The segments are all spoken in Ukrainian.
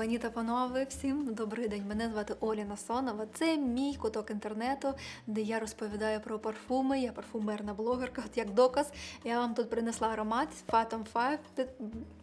Пані та панове, всім добрий день. Мене звати Оля Насонова. Це мій куток інтернету, де я розповідаю про парфуми. Я парфумерна блогерка. От як доказ, я вам тут принесла аромат Phantom 5 від,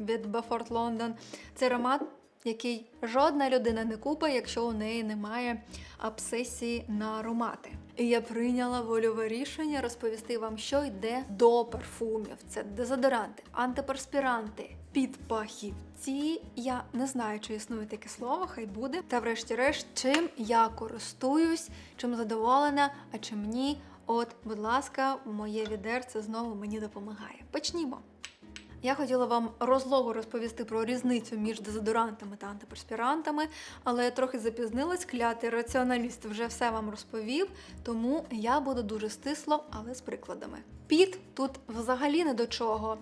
від Beaufort London. Це аромат, який жодна людина не купить, якщо у неї немає обсесії на аромати. І я прийняла вольове рішення розповісти вам, що йде до парфумів. Це дезодоранти, антиперспіранти, підпахівці. Я не знаю, чи існує таке слово, хай буде. Та врешті-решт, чим я користуюсь, чим задоволена, а чим ні. От, будь ласка, моє відерце знову мені допомагає. Почнімо. Я хотіла вам розлого розповісти про різницю між дезодорантами та антиперспірантами, але я трохи запізнилась, клятий раціоналіст вже все вам розповів, тому я буду дуже стисло, але з прикладами. Піт тут взагалі не до чого.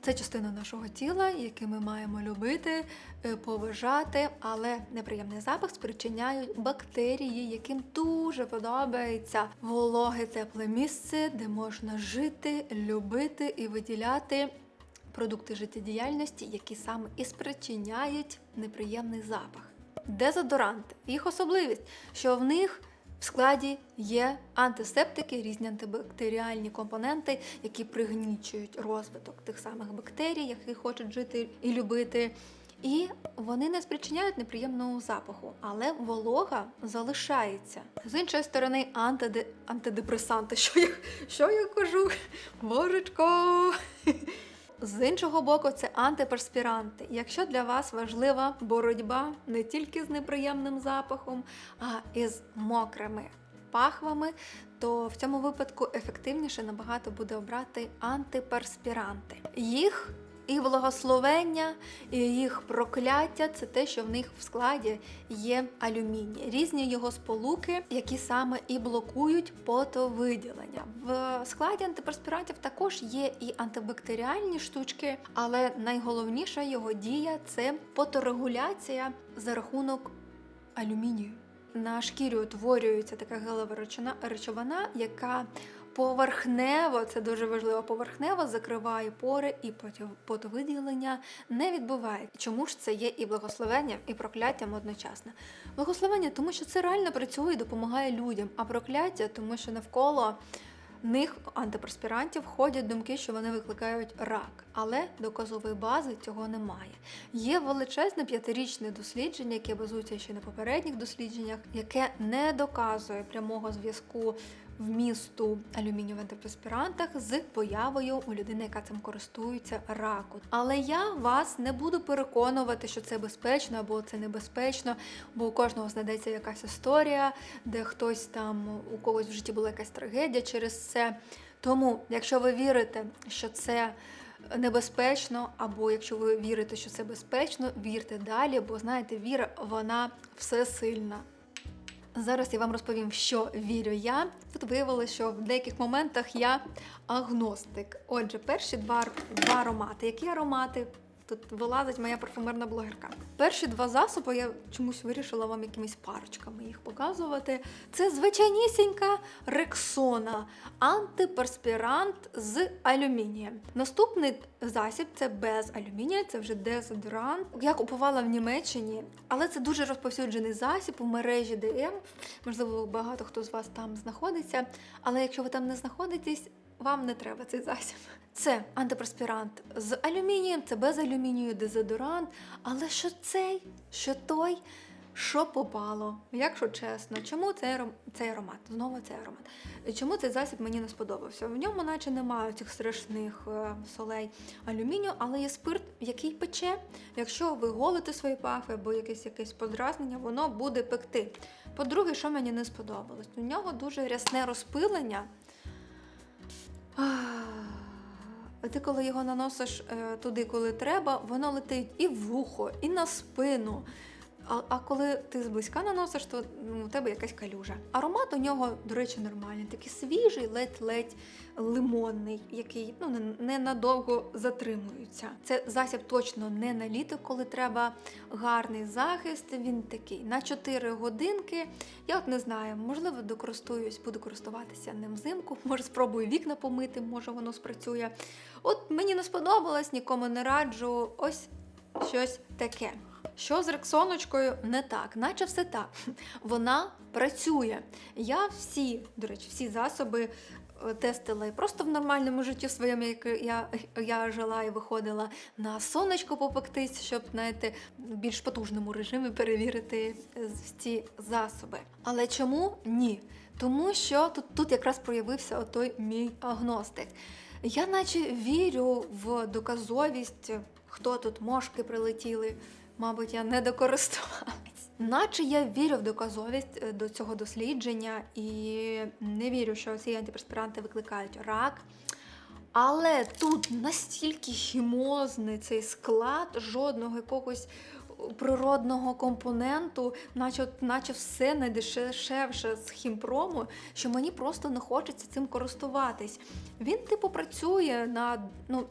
Це частина нашого тіла, яке ми маємо любити, е, поважати, але неприємний запах спричиняють бактерії, яким дуже подобається вологе тепле місце, де можна жити, любити і виділяти продукти життєдіяльності, які саме і спричиняють неприємний запах. Дезодоранти. Їх особливість, що в них в складі є антисептики, різні антибактеріальні компоненти, які пригнічують розвиток тих самих бактерій, які хочуть жити і любити. І вони не спричиняють неприємного запаху, але волога залишається. З іншої сторони, антиде... антидепресанти. Що я, що я кажу? Божечко! З іншого боку, це антиперспіранти. Якщо для вас важлива боротьба не тільки з неприємним запахом, а і з мокрими пахвами, то в цьому випадку ефективніше набагато буде обрати антиперспіранти. Їх і благословення, їх прокляття це те, що в них в складі є алюміній, різні його сполуки, які саме і блокують потовиділення. В складі антиперспірантів також є і антибактеріальні штучки, але найголовніша його дія це поторегуляція за рахунок алюмінію. На шкірі утворюється така гелева речовина, яка поверхнево, це дуже важливо, поверхнево закриває пори і потовиділення не відбуває. Чому ж це є і благословенням, і прокляттям одночасно? Благословення, тому що це реально працює і допомагає людям, а прокляття, тому що навколо них антиперспірантів ходять думки, що вони викликають рак, але доказової бази цього немає. Є величезне п'ятирічне дослідження, яке базується ще на попередніх дослідженнях, яке не доказує прямого зв'язку вмісту алюмінію в антиперспірантах з появою у людини, яка цим користується раку. Але я вас не буду переконувати, що це безпечно або це небезпечно, бо у кожного знайдеться якась історія, де хтось там у когось в житті була якась трагедія через це. Тому, якщо ви вірите, що це небезпечно, або якщо ви вірите, що це безпечно, вірте далі, бо знаєте, віра вона всесильна. Зараз я вам розповім, що вірю я. Тут виявилося, що в деяких моментах я агностик. Отже, перші два, два аромати. Які аромати? Тут вилазить моя парфумерна блогерка. Перші два засоби я чомусь вирішила вам якимись парочками їх показувати. Це звичайнісінька рексона, антиперспірант з алюмінієм. Наступний засіб це без алюмінія, це вже дезодорант. Я купувала в Німеччині, але це дуже розповсюджений засіб у мережі DM. Можливо, багато хто з вас там знаходиться. Але якщо ви там не знаходитесь, вам не треба цей засіб. Це антиперспірант з алюмінієм, це без алюмінію, дезодорант. Але що цей, що той, що попало, якщо чесно, чому цей, цей аромат? Знову цей аромат. Чому цей засіб мені не сподобався? В ньому, наче немає цих страшних е, солей алюмінію, але є спирт, який пече. Якщо ви голите свої пахви або якесь якесь подразнення, воно буде пекти. По-друге, що мені не сподобалось? У нього дуже рясне розпилення. А ти коли його наносиш е, туди, коли треба, воно летить і в вухо, і на спину. А, а коли ти зблизька наносиш, то ну, у тебе якась калюжа. Аромат у нього, до речі, нормальний, такий свіжий, ледь-ледь лимонний, який ну, не- ненадовго затримується. Це засіб точно не на літо, коли треба гарний захист. Він такий на 4 годинки. Я от не знаю, можливо, докористуюсь, буду користуватися ним взимку. Може, спробую вікна помити, може воно спрацює. От мені не сподобалось, нікому не раджу. Ось щось таке. Що з рексоночкою не так, наче все так. Вона працює. Я всі, до речі, всі засоби е, тестила і просто в нормальному житті своєму, як я, я жила і виходила на сонечко попектись, щоб знаєте, в більш потужному режимі перевірити е, ці засоби. Але чому ні? Тому що тут, тут якраз проявився отой мій агностик. Я наче вірю в доказовість, хто тут мошки прилетіли. Мабуть, я не докористувалась. Наче я вірю в доказовість е, до цього дослідження і не вірю, що ці антиперспіранти викликають рак. Але тут настільки хімозний цей склад, жодного якогось природного компоненту, наче, наче все найдешевше з хімпрому, що мені просто не хочеться цим користуватись. Він, типу, працює на ну,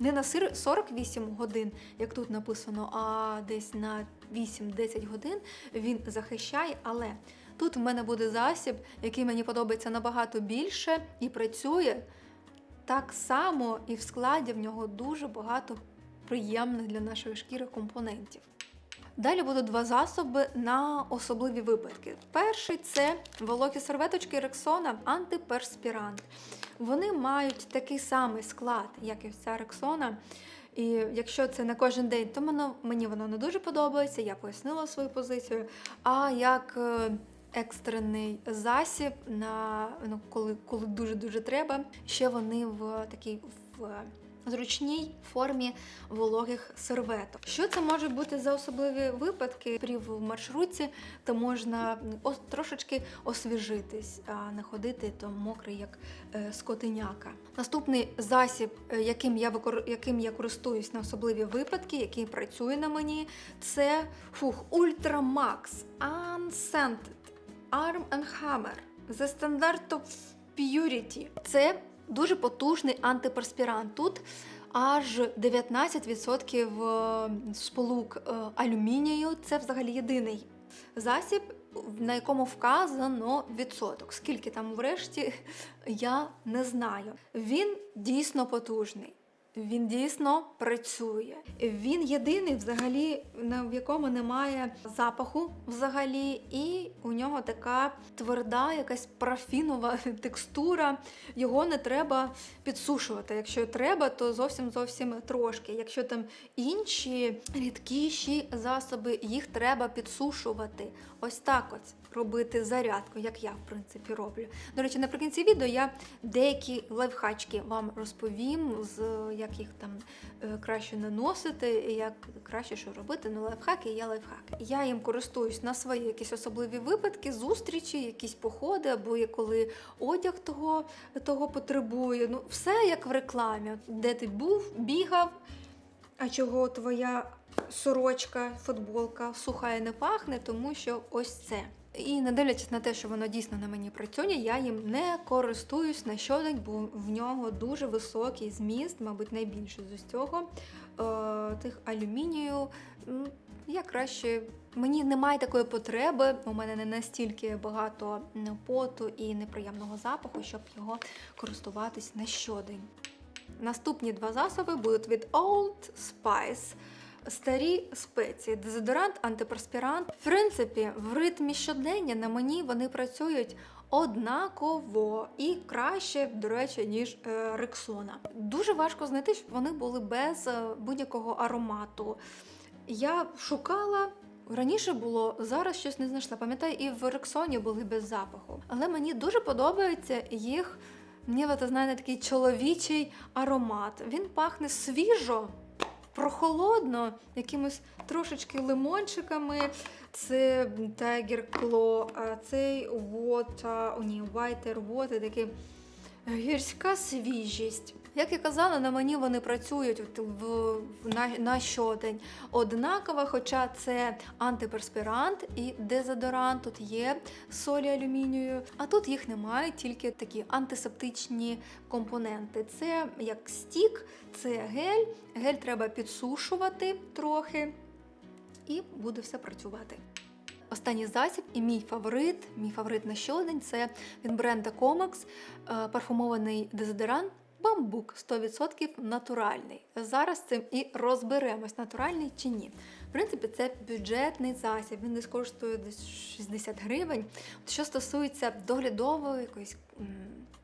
не на сир- 48 годин, як тут написано, а десь на 8-10 годин він захищає, але тут в мене буде засіб, який мені подобається набагато більше і працює так само, і в складі в нього дуже багато приємних для нашої шкіри компонентів. Далі будуть два засоби на особливі випадки. Перший це вологі серветочки Рексона антиперспірант. Вони мають такий самий склад, як і ця Рексона. І якщо це на кожен день, то воно, мені воно не дуже подобається, я пояснила свою позицію. А як е, екстрений засіб, на, ну, коли, коли дуже-дуже треба, ще вони в такій в зручній формі вологих серветок. Що це може бути за особливі випадки? При в маршрутці, то можна трошечки освіжитись, а не ходити то мокрий, як е, скотиняка. Наступний засіб, е, яким я викор... яким я користуюсь на особливі випадки, який працює на мені, це фух, Ultramax Unscented Arm and Hammer The Standard of Purity. Це дуже потужний антиперспірант. Тут аж 19% сполук е, алюмінію. Це взагалі єдиний засіб, на якому вказано відсоток. Скільки там врешті, я не знаю. Він дійсно потужний. Він дійсно працює. Він єдиний, взагалі, в якому немає запаху взагалі, і у нього така тверда, якась парафінова текстура. Його не треба підсушувати. Якщо треба, то зовсім зовсім трошки. Якщо там інші рідкіші засоби, їх треба підсушувати. Ось так ось робити зарядку, як я в принципі роблю. До речі, наприкінці відео я деякі лайфхачки вам розповім, з як їх там е, краще наносити, як краще що робити. Ну, лайфхаки є лайфхаки. Я їм користуюсь на свої якісь особливі випадки, зустрічі, якісь походи, або коли одяг того, того потребує. Ну, все як в рекламі. Де ти був, бігав. А чого твоя сорочка, футболка суха і не пахне, тому що ось це. І не дивлячись на те, що воно дійсно на мені працює, я їм не користуюсь на щодень, бо в нього дуже високий зміст, мабуть, найбільше з усього е, тих алюмінію. Я краще. Мені немає такої потреби, у мене не настільки багато поту і неприємного запаху, щоб його користуватись на щодень. Наступні два засоби будуть від Old Spice. Старі спеції, дезодорант, антиперспірант. В принципі, в ритмі щодення на мені вони працюють однаково і краще, до речі, ніж е, Рексона. Дуже важко знайти, щоб вони були без е, будь-якого аромату. Я шукала. Раніше було, зараз щось не знайшла. Пам'ятаю, і в Рексоні були без запаху. Але мені дуже подобається їх Мені, ви знаєте, такий чоловічий аромат. Він пахне свіжо, прохолодно, якимось трошечки лимончиками. Це Tiger Claw, а цей Water, о ні, Whiter Water, такий гірська свіжість. Як я казала, на мені вони працюють в- на, на щодень однаково, хоча це антиперспірант і дезодорант, тут є солі алюмінію, а тут їх немає, тільки такі антисептичні компоненти. Це як стік, це гель. Гель треба підсушувати трохи, і буде все працювати. Останній засіб і мій фаворит, мій фаворит на щодень це від бренда Comex, е, парфумований дезодорант бамбук 100% натуральний. Зараз цим і розберемось, натуральний чи ні. В принципі, це бюджетний засіб, він десь коштує десь 60 гривень. Що стосується доглядової якоїсь.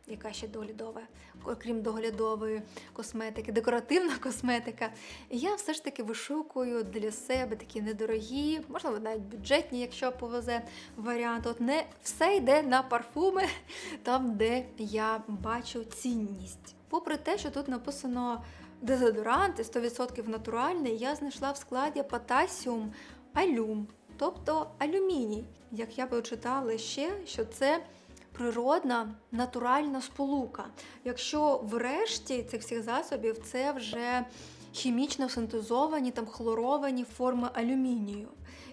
Яка ще доглядова, окрім доглядової косметики, декоративна косметика. Я все ж таки вишукую для себе такі недорогі, можливо, навіть бюджетні, якщо повезе варіант. От не все йде на парфуми, там, де я бачу цінність. Попри те, що тут написано дезодоранти 100% натуральний, я знайшла в складі потасіум алюм, тобто алюміній. Як я прочитала ще, що це природна натуральна сполука. Якщо врешті цих всіх засобів це вже хімічно синтезовані, там хлоровані форми алюмінію.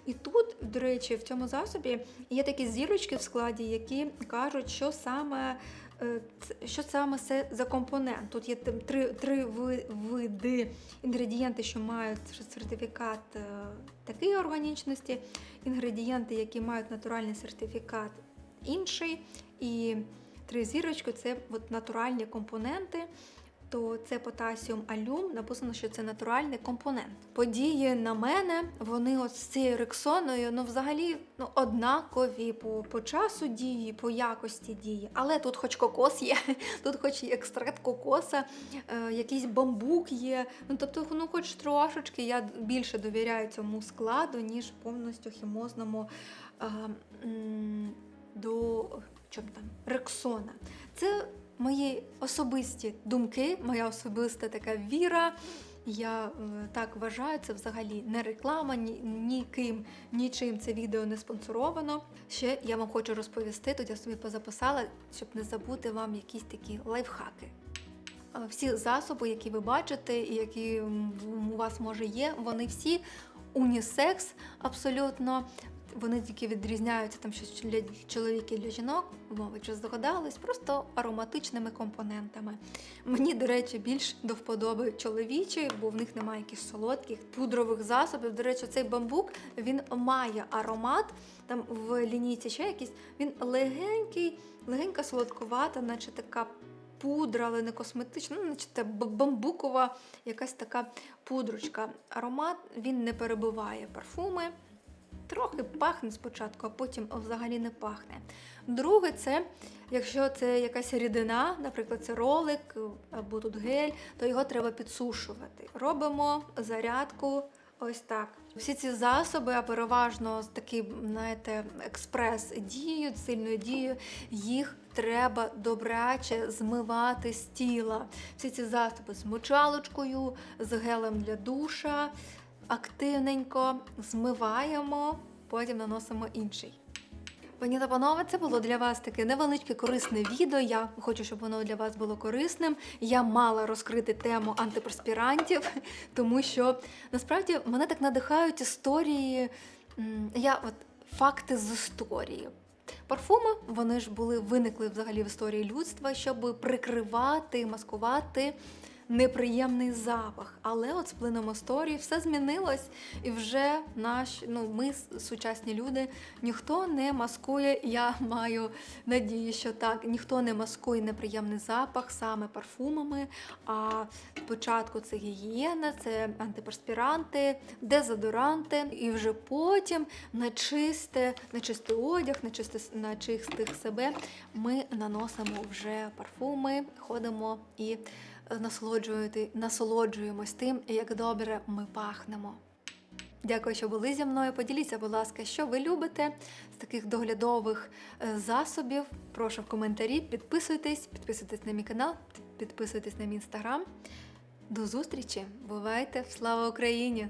І тут, до речі, в цьому засобі є такі зірочки в складі, які кажуть, що саме. е, Що саме це за компонент? Тут є три, три види інгредієнти, що мають сертифікат е, такої органічності, інгредієнти, які мають натуральний сертифікат інший, і три зірочки це от натуральні компоненти. То це потасіум алюм, написано, що це натуральний компонент. Події на мене, вони от з цією рексоною, ну взагалі ну, однакові по, по часу дії, по якості дії. Але тут хоч кокос є, тут хоч і екстракт кокоса, е, якийсь бамбук є. Ну тобто, ну хоч трошечки я більше довіряю цьому складу, ніж повністю хімозному е, до чому там, рексона. Це мої особисті думки, моя особиста така віра. Я е, так вважаю, це взагалі не реклама, ні, ніким, нічим це відео не спонсоровано. Ще я вам хочу розповісти, тут я собі позаписала, щоб не забути вам якісь такі лайфхаки. Е, Всі засоби, які ви бачите, і які у вас може є, вони всі унісекс абсолютно. Вони тільки відрізняються там щось для чоловіків для жінок, ви вже здогадались, просто ароматичними компонентами. Мені, до речі, більш до вподоби чоловічі, бо в них немає якихось солодких пудрових засобів. До речі, цей бамбук він має аромат. Там в лінійці ще якийсь, він легенький, легенька солодкувата, наче така пудра, але не косметична, ну, це бамбукова якась така пудрочка. Аромат він не перебиває парфуми. Трохи пахне спочатку, а потім взагалі не пахне. Друге, це якщо це якась рідина, наприклад, це ролик або тут гель, то його треба підсушувати. Робимо зарядку ось так. Всі ці засоби, а переважно з таким, знаєте, експрес-дією, сильною дією, їх треба добряче змивати з тіла. Всі ці засоби з мочалочкою, з гелем для душа активненько змиваємо, потім наносимо інший. Пані та панове, це було для вас таке невеличке корисне відео. Я хочу, щоб воно для вас було корисним. Я мала розкрити тему антиперспірантів, тому що насправді мене так надихають історії. Я от факти з історії. Парфуми вони ж були виникли взагалі в історії людства, щоб прикривати, маскувати неприємний запах. Але от з плином історії все змінилось, і вже наш, ну ми сучасні люди, ніхто не маскує. Я маю надію, що так, ніхто не маскує неприємний запах саме парфумами. А спочатку це гігієна, це антиперспіранти, дезодоранти, і вже потім на чисте, на чистий одяг, на чисте на чистих себе ми наносимо вже парфуми, ходимо і насолоджуємось тим, як добре ми пахнемо. Дякую, що були зі мною. Поділіться, будь ласка, що ви любите з таких доглядових е, засобів. Прошу в коментарі, підписуйтесь, підписуйтесь на мій канал, підписуйтесь на мій інстаграм. До зустрічі! Бувайте! Слава Україні!